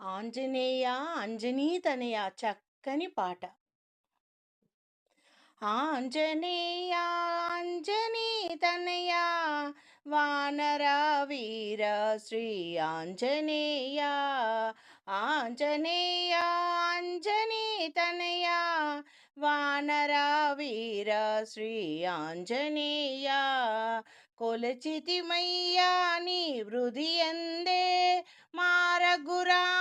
ఆంజనేయ ఆంజనీతనయ చక్కని పాట. ఆంజనేయ ఆంజనీతనయ వానర వీర శ్రీ ఆంజనేయ. ఆంజనేయ ఆంజనీతనయ వానర వీర శ్రీ ఆంజనేయ. కొలచితిమయ్యా నీ వృధి ఎందే? మారగురా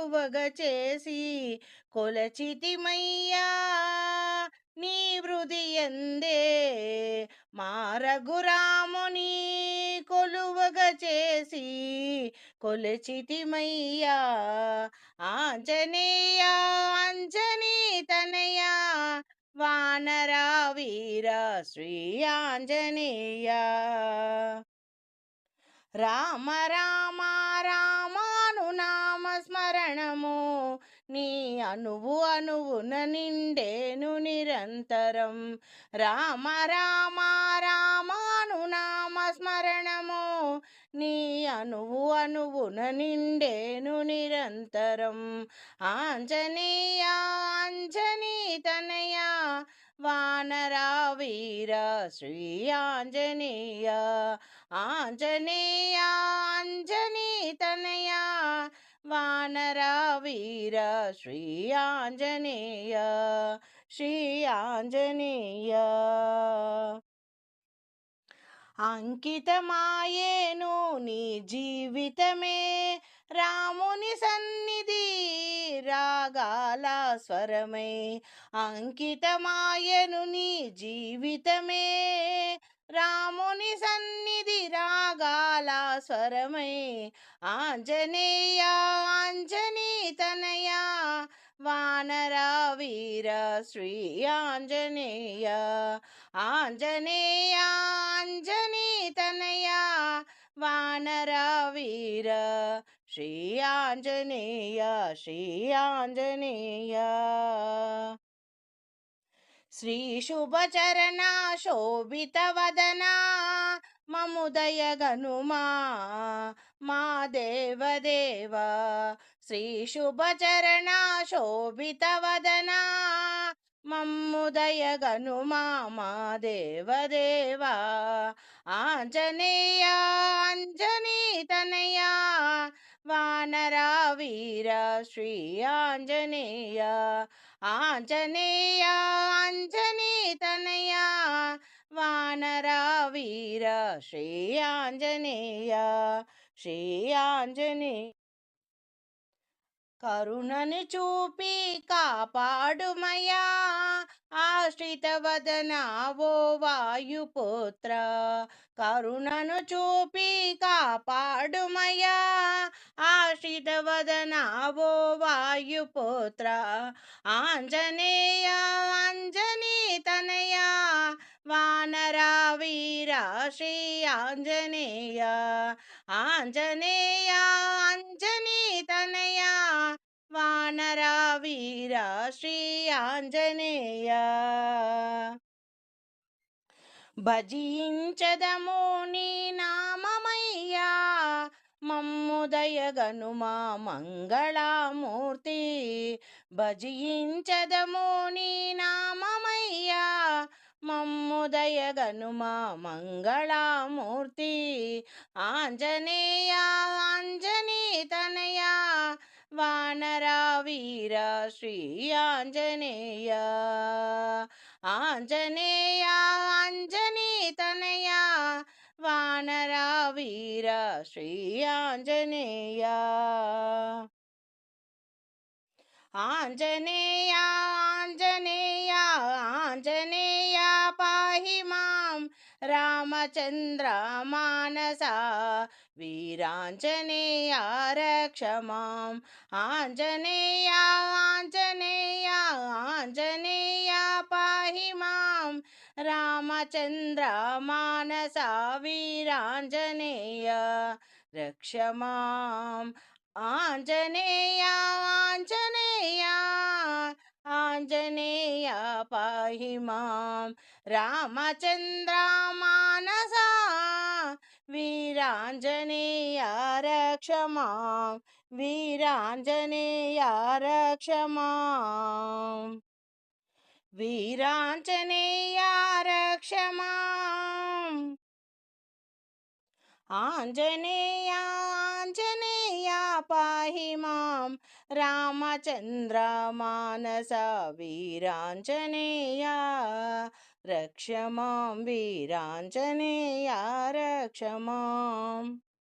కొలువగ చేసి కొలచితిమయ్యా నీ వృధి ఎందే? మారఘురాముని కొలువగ చేసి కొలచితిమయ్యా ఆంజనేయ అంజనీ తనయ వానర వీర శ్రీ ఆంజనేయ. రామ రామ నీ అణువు అణువున నిండేను నిరంతరం. రామ రామ రామాను నామ స్మరణము నీ అణువు అణువున నిండేను నిరంతరం. ఆంజనేయ ఆంజనీ తనయ వానరా వీర శ్రీ ఆంజనేయ. ఆంజనేయ ఆంజనీ తనయ వానరా వీర శ్రీ ఆంజనేయ శ్రీ ఆంజనేయ అంకితమాయేను నీ జీవితమే రాముని సన్నిధి రాగాల స్వరమే. అంకితమాయను నీ జీవితమే రాముని సన్నిధి రాగాల స్వరమే. ఆంజనేయ అంజనీ తనయ వానర వీర శ్రీ ఆంజనేయ ఆంజనేయ అంజనీ తనయ వానర వీర శ్రీ ఆంజనేయ శ్రీ ఆంజనేయ శ్రీశుభచరణా శోభిత వదన. మముదయ మా దేవదేవ శ్రీశుభచరణా శోభిత వదన. మమ్ముదయ మా దేవదేవ ఆంజనేయ అంజనీతనయా వానరా వీర శ్రీ ఆంజనేయ. ఆంజనేయ అంజనీ తనయ వానర వీర శ్రీ ఆంజనేయ శ్రీ ఆంజనే. కరుణని చూపి కాపాడుమయా ఆశ్రిత వదన ఓ వాయుపుత్ర. కరుణను చూపి కాపాడుమయా ఆశ్రిత వదన ఓ వాయుపుత్ర. ఆంజనేయ ఆంజనీ తనయ. వానర వీర శ్రీ ఆంజనేయ. ఆంజనేయ ఆంజనీ తనయ. వానర వీర శ్రీ ఆంజనేయ. భజించదము నీ నామమయ్యా. మమ్ముదయగను మా మంగళామూర్తి. భజించదము నీ నామమయ్యా. మమ్ముదయగనుమా మంగళామూర్తి. ఆంజనేయ ఆంజనీ తనయా. వానర వీర శ్రీ ఆంజనేయ. ఆంజనే వానర వీర శ్రీ ఆంజనేయ ఆంజనేయ ఆంజనేయ ఆంజనేయ పాహి మాం రామచంద్ర మానస వీరాంజనేయ రక్ష మాం ఆంజనేయ ఆంజనేయ ఆంజనేయ పాహి మాం రామచంద్ర మానస వీరాంజనేయ రక్ష మాం ఆంజనేయ ఆంజనేయ ఆంజనేయ పాహి మాం రామచంద్ర మానస వీరాంజనేయ రక్ష మాం వీరాంజనేయ రక్ష మాం వీరాంజనేయ రక్ష మాం ఆంజనేయ ఆంజనేయ పాహి మాం. రామచంద్ర మానస వీరాంజనేయ. రక్ష మాం వీరాంజనేయ రక్ష మాం.